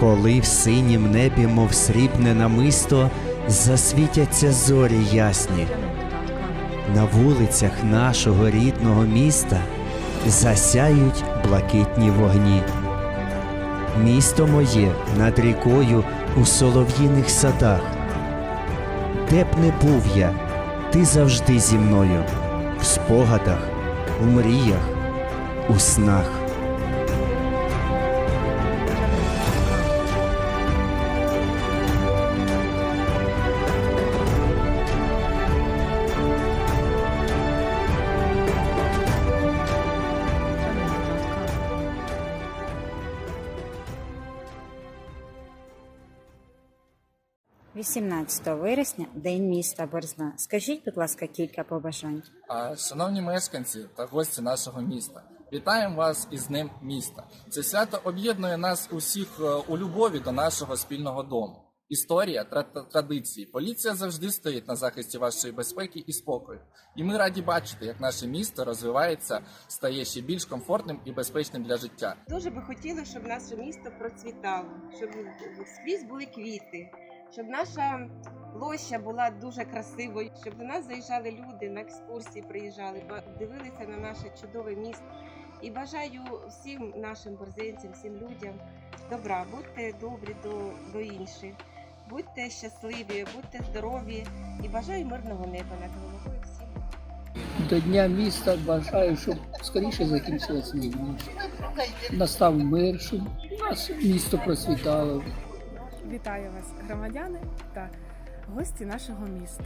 Коли в синім небі, мов срібне намисто, засвітяться зорі ясні. На вулицях нашого рідного міста засяють блакитні вогні. Місто моє над рікою у солов'їних садах. Де б не був я, ти завжди зі мною, в спогадах, у мріях, у снах. – 18 вересня День міста Борзна. Скажіть, будь ласка, кілька побажань. А, Шановні мешканці та гості нашого міста, вітаємо вас із Днем міста. Це свято об'єднує нас усіх е, у любові до нашого спільного дому. Історія та традиції. Поліція завжди стоїть на захисті вашої безпеки і спокою. І ми раді бачити, як наше місто розвивається, стає ще більш комфортним і безпечним для життя. Дуже би хотіли, щоб наше місто процвітало, щоб скрізь були квіти, щоб наша площа була дуже красивою, щоб до нас заїжджали люди на екскурсії, приїжджали, дивилися на наше чудове місто. І бажаю всім нашим борзинцям, всім людям добра, будьте добрі до, до інших, будьте щасливі, будьте здорові і бажаю мирного неба над головою всім. До Дня міста бажаю, щоб скоріше закінчилась війна. Настав мир, щоб нас місто процвітало. Вітаю вас, громадяни та гості нашого міста.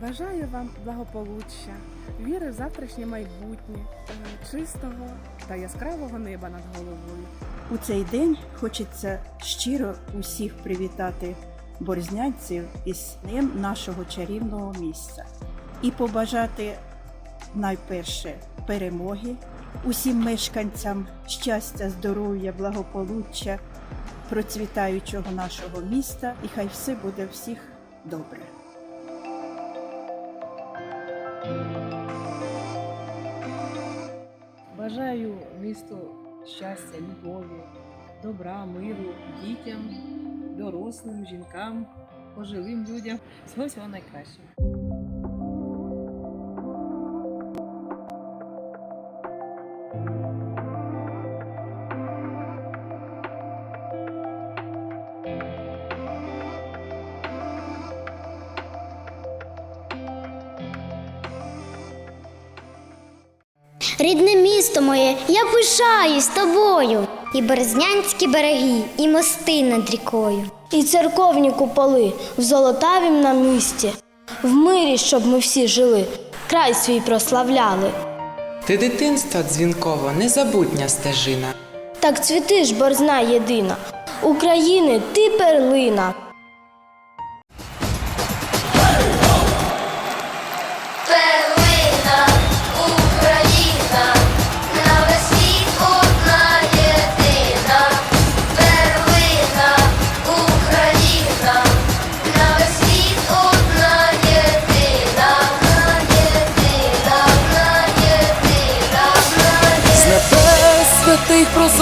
Бажаю вам благополуччя, віри в завтрашнє майбутнє, е, чистого та яскравого неба над головою. У цей день хочеться щиро усіх привітати борзнянців із днем нашого чарівного місця і побажати найперше перемоги усім мешканцям щастя, здоров'я, благополуччя, процвітаючого нашого міста, і хай все буде всіх добре. Бажаю місту щастя, любові, добра, миру, дітям, дорослим, жінкам, пожилим людям. Всього всього найкращого. Рідне місто моє, я пишаюсь тобою. І березнянські береги, і мости над рікою. І церковні куполи в золотавім нам місті, в мирі, щоб ми всі жили, край свій прославляли. Ти дитинства дзвінково, незабутня стежина. Так цвіти ж борзна єдина, України ти. Перлина,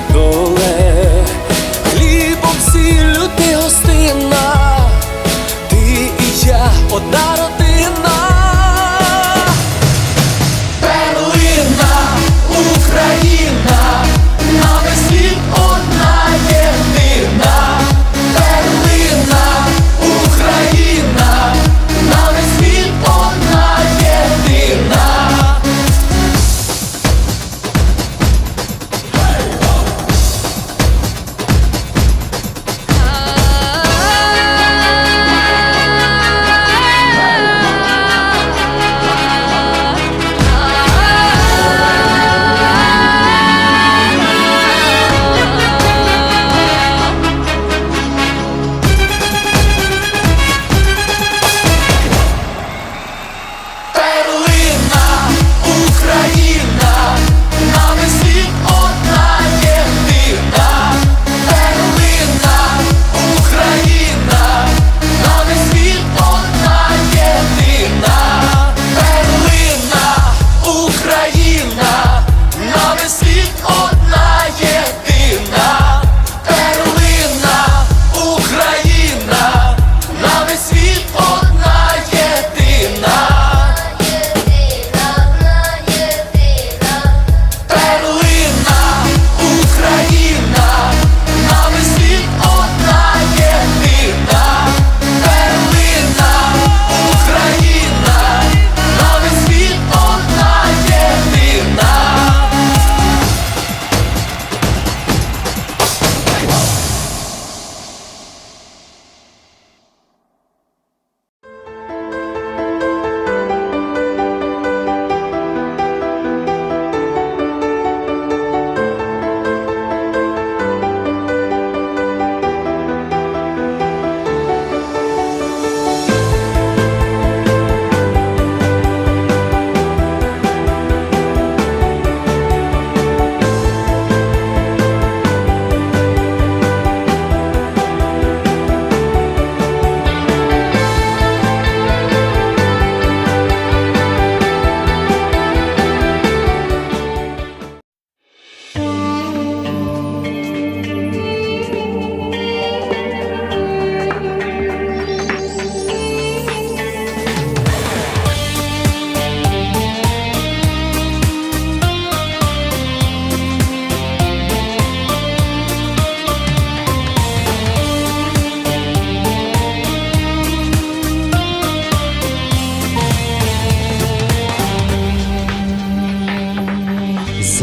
dole é.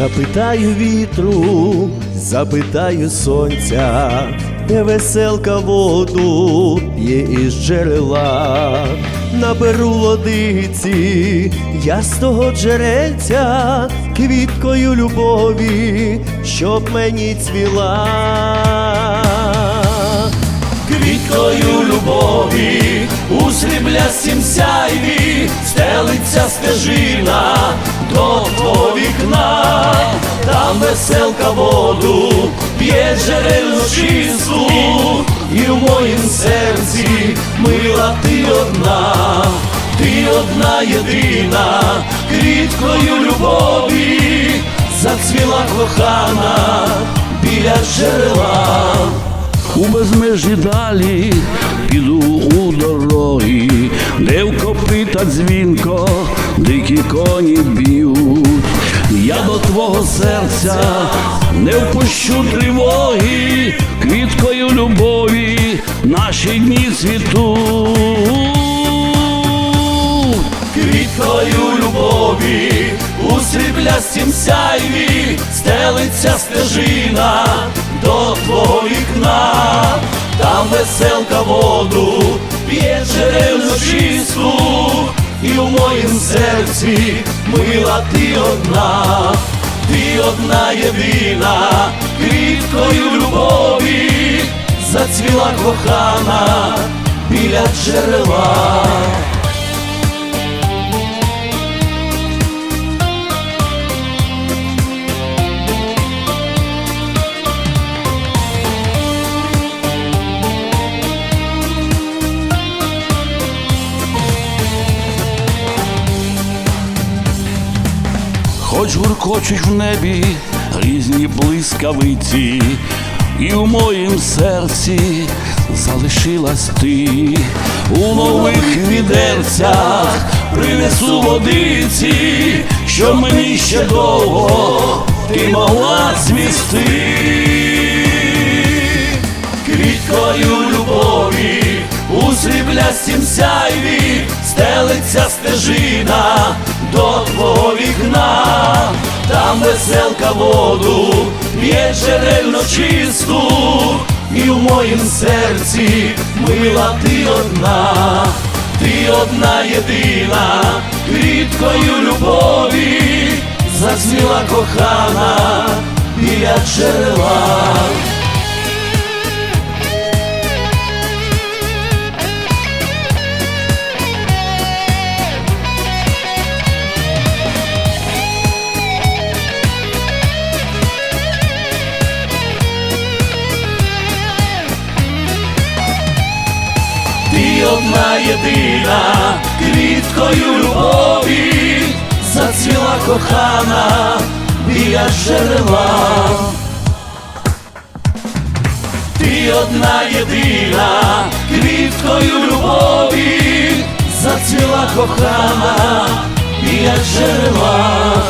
Запитаю вітру, запитаю сонця, де веселка воду п'є із джерела, наберу водиці, я з того джерельця, квіткою любові, щоб мені цвіла. Квіткою любові у сріблястім сяйві стелиться стежина до твого вікна, там веселка воду п'є джерельну чисту, і в моїм серці мила ти одна, ти одна єдина, квіткою любові зацвіла кохана біля джерела. У безмежі далі піду у дороги, де в копита дзвінко дикі коні б'ють. Я до твого серця не впущу тривоги, квіткою любові наші дні цвітуть. Квіткою любові у сріблястім сяйві стелиться стежина до твого вікна, там веселка воду п'є джерельну чисту, і в моїм серці мила ти одна, ти одна єдина, квіткою любові зацвіла кохана біля джерела. Хоч гуркочуть в небі різні блискавиці, і в моїм серці залишилась ти у нових відерцях принесу водиці, що мені ще довго ти могла цвісти. Квіткою любові у сріблястім сяйві стелиться стежина до твого вікна, там веселка воду п'є джерельно чисту, і в моїм серці мила ти одна, ти одна єдина, квіткою любові зацвіла кохана біля джерела. Ти єдина, квіткою любові зацвіла кохана біля джерела. Ти одна єдина, квіткою любові зацвіла кохана біля джерела.